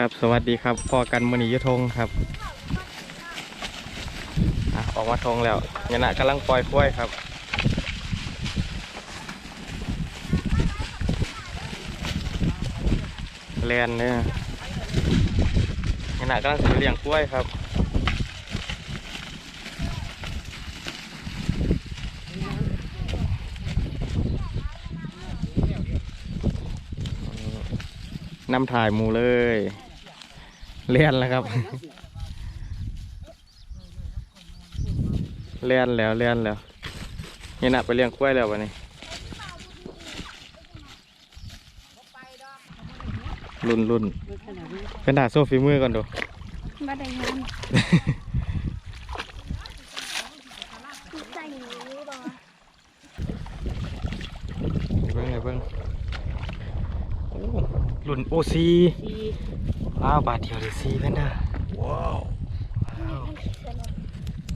ครับ สวัสดีครับพอกันมือนีอยทงครับอะออกมาทงแล้วยานะกำลังปล่อยกล้วยครับแลนเนี่ยยานะกำลังสิไปเลี้ยงกล้วยครับนำถ่ายหมูเลย เลียนแล้วครับ เลียนแล้วเลียนแล้วนี่นะไปเลี้ยงกล้วยแล้ววันนี้รุ่นรุ่นเป็นดาโซฟีมือก่อนดูมาได้เงินใส่หนูบ่เบิ้งเลยเบิ้ง โอ้รุ่นโอซีว้าวบาทเดียวเลยซีเป็นดาว้าว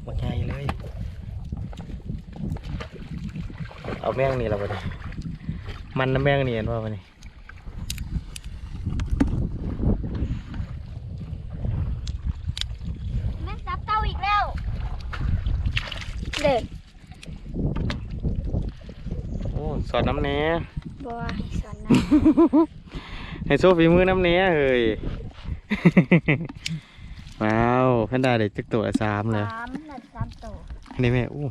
หมดใหญ่เลย เอาแมงนี่แล้ววันนี้มันน้ำแมงนี่เห็นว่าวันนี้ แม่ซับเต้าอีกแล้ว เด็ก โอ้ สอนน้ำเนี้ยบัวสอนนะให้โซฟีมือน้ำเนี้ยเฮ้ย ว้าวแพนด้าเด็กจักตัวละสามเลยสามหนึ่งสามตัวอันนี้แม่อู้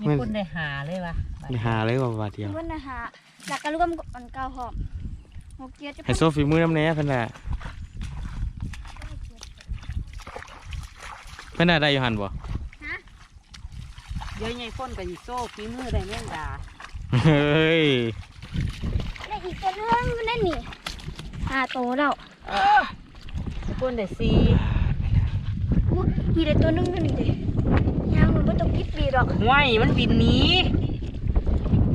มีคนได้หาเลยวะนี่หาเลยว่าบาทเดียววันนะฮะหลักกระรวมกับอันเก่าหอมหกเจ็ดจะให้โซฟีมือน้ำเนี้ยแพนด้าแพนด้าได้อยู่หันบ่เดี๋ยวใหญ่คนกับอีโซ่ฝีมือได้แม่งดา เฮ้ยได้อีกตัวนึงมันได้หนีห้าตัวแล้วคนได้สี่อุ๊ยมีได้ตัวนึงกันนี่เด็ยางมันไม่ต้องปิดปีหรอกห้วยมันบินหนี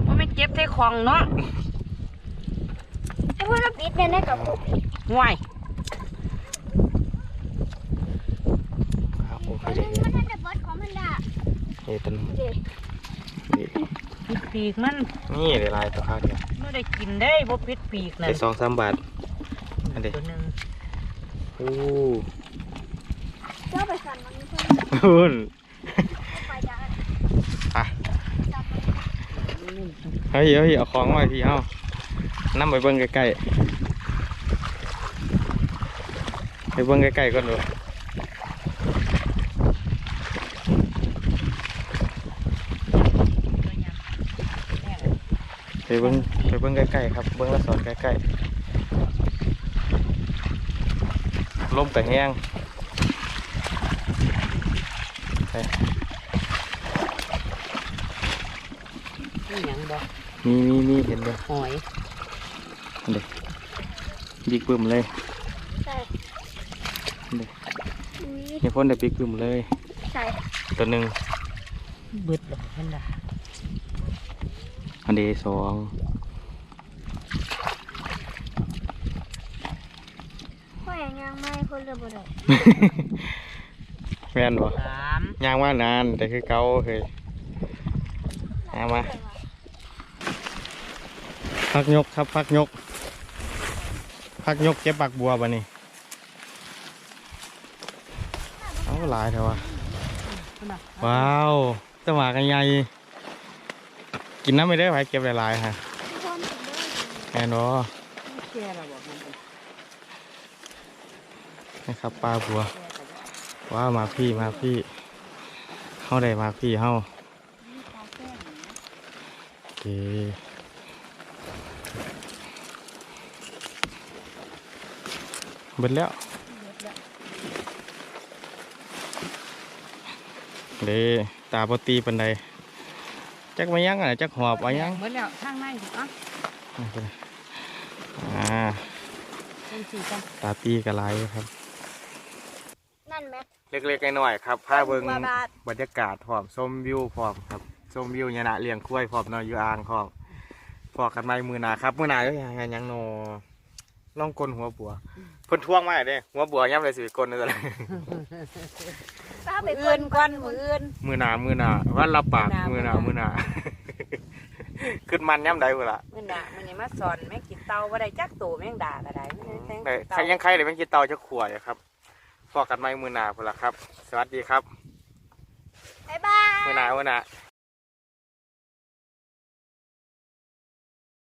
ว่าไม่เก็บเทของเนาะถ้าว่าเราปิดเนี่ยได้กับพวกห้วยครับโอเคตัวเด็นึงมันน่าจะเบิดของมันด่าเฮ้ยตันเด็กนี่ปิด ปีกมันนี่เดี๋ยวลายตัวข้าวเดียวไม่ได้กินได้บ่ปิดปีกนั่ได้นสองสามบาทอันเดียวตัวหนึ่งอู้เจ้าไปสั่นมันไม่ใช่หุ่นไปจ้าอะจับมันเฮ้ยเฮ้ยเอาของมาให้พี่เฮานั่ไปเบิ่งใกล้ๆไปเบิ่งใกล้ๆก่อนดู ตัวยังแม่ ไปเบิ่งไปเบิ่งใกล้ๆครับ เบิ่งแล้วสอนใกล้ๆลมกระแห้งไปนี่หยังบ่มีมีมีเห็นเลยหอยบิ๊กบึ้มเลยใส่นี่อุ้ยมีพ่นได้บิ๊กบึ้มเลยใส่ตัวหนึ่งเบิดเลยแม่งดา อันเดสองพ่ออย่างยังไม่คนเรือบ่ได้แม่นบ่สามย่างว่านานแต่คือเก่าเคยเอามาพักยกครับพักยก พักยกเก็บปักบัวบะนี่เอาหลายเถอะวะขึ้นมาว้าวตะหมากันใหญ่ กินน้ำไม่ได้อไปเก็บหลายๆฮะทุกคนถึงได้แน่นอแก่แล้วบอกมันเป็นนะครับปลาบัวว้าวมาพี่มาพี่เข้าได้มาพี่เข้าโอเคเบิดแล้วเด้ตาปตีปันใด จักมายังอะจักหอบมายังเบิดแล้วทางในอะอ่าเป็นสี่กันตาตีกระไรครับ นั่นแม็กเล็กๆน้อยๆครับพาเบิ่งบาบาทบรรยากาศพร้อมชมวิวพร้อมครับชมวิวยะนะเลี้ยงกล้วยพร้อมเนอนอยู่อ่างพร้อมพอกันไหมมือหนาครับมือหนาก็ยังยังโนล่องกลนหัวบัวเพ่นท่วงมาเด้หัวบัวย่ำเลยสิกลนนั่นแห ถ้าไปเกิอื่นก่อนมืออื่นมือหนามือหนาวันละปากมือหนามือหนาขึ้นมันย่ำใดเวละมือหนามันนี่มาสอนแม่งกินเตาบ่ได้จักตูแม่งดาก็ได้แม่งแตงไรใครยังใครเลยแมงกินเตาจะขวดครับพอกันไม่มือหนาพุ่นละครับ สวัสดีครับบ๊ายบายมือหนามือหนา